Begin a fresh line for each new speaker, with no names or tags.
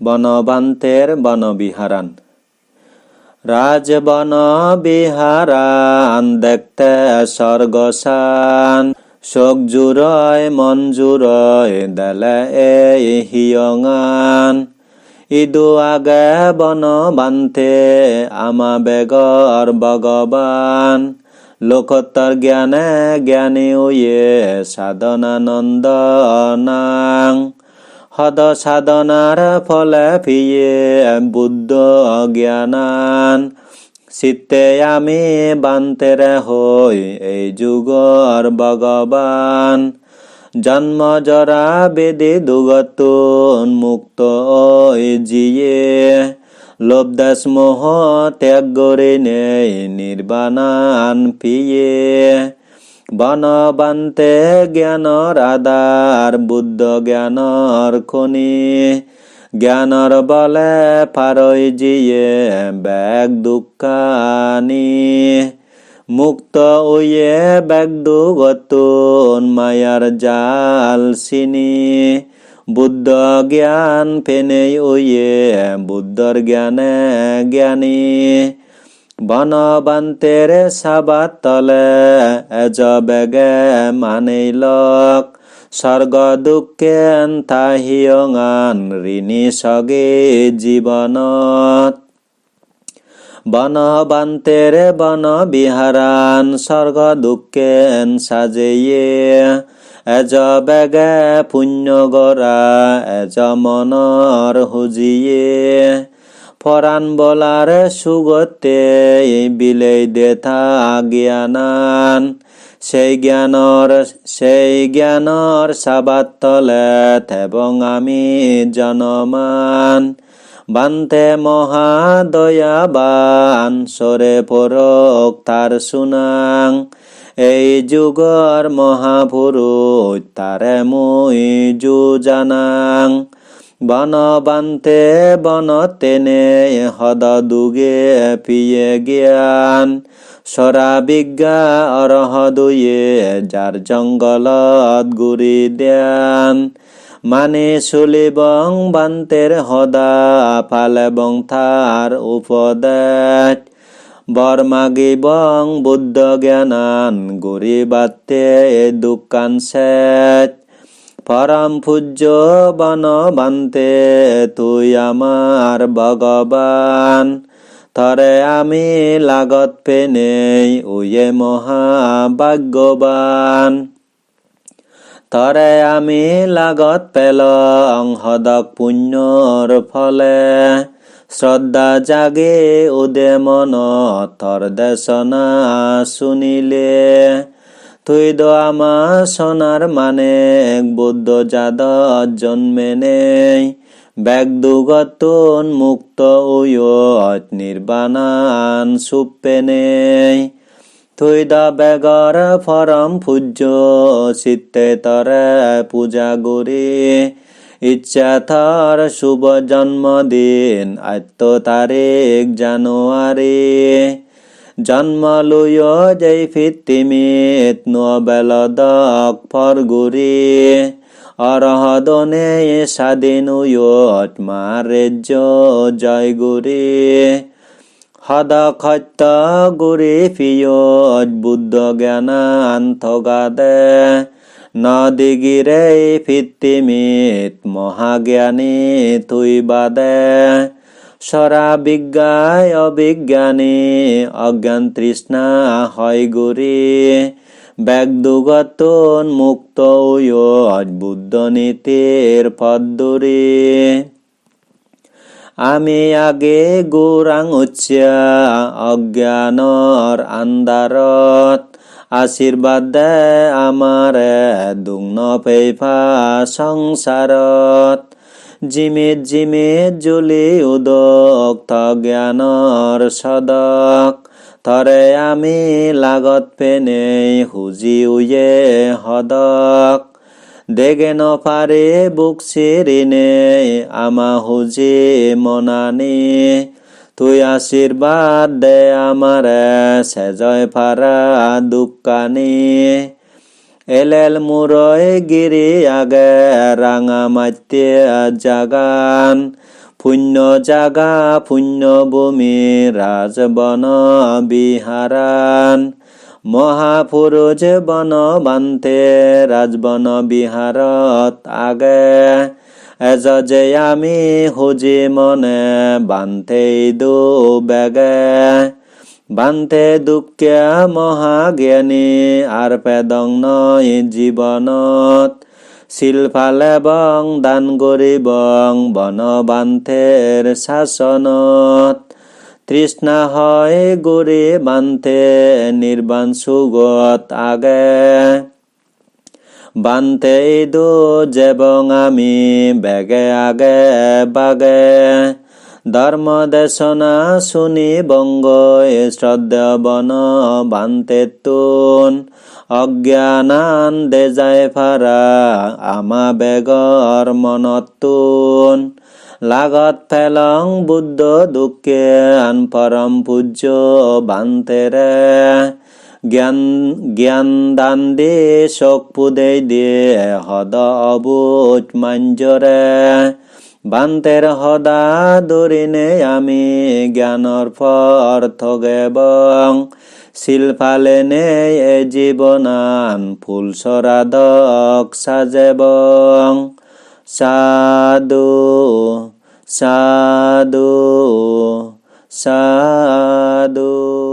বনবান্তের বনবিহারান। রাজবন বিহারান দেখতে স্বর্গসান। শোক জুরয় মন জুরয় দেলে এই হিয়ঙান। ইদু আগে বন বান্তে আমা বেগর ভগবান। লোকোত্তর জ্ঞানে জ্ঞানী উয়ে সাধনানন্দ নাং। হদ সাধনার ফলে ফিয়ে বুদ্ধ জ্ঞানান। চিত্তে আমি বান্তেরে হই এই যুগর ভগবান। জন্ম জরা বেদে দুগতুন মুক্ত জিয়ে। লোভদাস মোহ ত্যাগ করে নেই নির্বাণান পিয়ে বনবান্তে জ্ঞানৰ আধাৰ বুদ্ধ জ্ঞানৰ খনি। জ্ঞানৰ বলে পাৰৈ যিয়ে বেগ দুঃখানি মুক্ত উয়ে বেগ দুগতুন, মায়ার জাল চিনি বুদ্ধ জ্ঞান ফেনেই উয়ে বুদ্ধর জ্ঞানে জ্ঞানী। বনবান্তের সাবাত তলে এজ বেগে মানেই লক স্বর্গ দুঃখেন তাহিয়ঙান ঋণী সগে জীবনত। বনবান্তের বন বিহারান স্বর্গ দুঃখেন সাজেয়ে এজ বেগে পুণ্য গৰা এজ মনৰ হুজিয়ে। ফরান বলার সুগতে বিলেই দেথা জ্ঞানান। সেই জ্ঞানৰ সেই জ্ঞানৰ চাবাত তলেত এবং আমি জনমান। বান্তে মহাদয়াবান, সরে পরক তার সুনাং। এই যুগৰ মহাপুৰুষ তাৰে মই জানাং। বনবান্তে বনতেনে হদ দুগে পিয়ে জ্ঞান। সৰা বিজ্ঞা অৰহ দুয়ে যাৰ জংগলত গুৰি দ্যান মানে চলিবং বান্তের হদা পালেবং থার উপদেশ। বর মাগিবং বুদ্ধ জ্ঞানান গুরি বাতে দোকান সেট পরম পূজ্য বন বান্তে তুই আমার ভগবান। তরে আমি লাগত পেনেই উয়ে মহাভাগ্যবান। তরে আমি লাগত পেলং হদক পুণ্যর ফলে। শ্রদ্ধা জাগে উদে মন তর দেশনা শুনিলে। তুই দো আমা সোনার মানে বুদ্ধ জাদ জন্মে নেই। ব্যাগ দুগতুন মুক্ত উয়ত নির্বাণান সুপে নেই। তুই দা বেগর ফরম পূজ্য চিত্তে তরে পূজা গুরি। ইচ্ছা থর শুভ জন্মদিন আত্ম তারিখ জানুয়ারি। জন্ম লুয় যেই ফিতিমিত নবেলদক ফরগুরি অরহদনে স্বাধীন উয়ত মারেজ্য জয়গুরি সদ সত্য গুৰি পিয়ত বুদ্ধ জ্ঞানান থগাদে নদিগিৰে ফিতিমিত মহাজ্ঞানী তুই বাদে সরা বিজ্ঞায় অবিজ্ঞানী, অজ্ঞান তৃষ্ণা হয় গুরি। ব্যাগ দুগতন মুক্ত বুদ্ধ নীতির পদ্দুরি আমি আগে গোরাং উচ্চা অজ্ঞানৰ আন্দাৰত আশীৰ্বাদ দে আমাৰে দুগ্ন পেফা সংসাৰত জিমিত জিমিত জুলি উদক জ্ঞানৰ সদক। তৰে আমি লাগত পেনেই সুজি উয়ে সদক দেগে নপারে বুক সিরিনে আমা হুজি মনানি। তুই আশীর্বাদ দে আমারে সেজয় ফারা দুকানি। এলেল মুরয় গিরি আগে রাঙা মাত্যে জাগান। পুণ্য জাগা, পুণ্য ভূমি রাজবন বিহারান। মহাপুরুষ বন বান্তে ৰাজবন বিহাৰত আগে। এজ যে আমি হুজি মনে বান্তে দু বেগে। বান্তে দুঃখে মহাজ্ঞানী আর পেদং নয় জীবনত। শিলফাল এবং দান গরিবং বনবান্থের শাসনত। তৃষ্ণা হয় গরি বান্তে নির্বাণ সুগত আগে। বান্তে দু যেবং আমি বেগে আগে বাগে। ধর্ম দেশনা শুনি বঙ্গ শ্রদ্ধা বন বান্তে তুন। অজ্ঞানান দে যায় ফারা, আমা বেগর মনতুন লাগত ফেলং বুদ্ধ দুঃখে আন পরম পূজ্য বান্তেরে জ্ঞান জ্ঞান দান দে, শোক পুদে দিয়ে হদ অবুজ মাঞ্জরে বান্তের হদা দরিনে আমি জ্ঞানর অর্থ গেবং। শিলফালে নে এ জীবনান ফুল সরাদক সাজেবং। সাধু সাধু সাধু।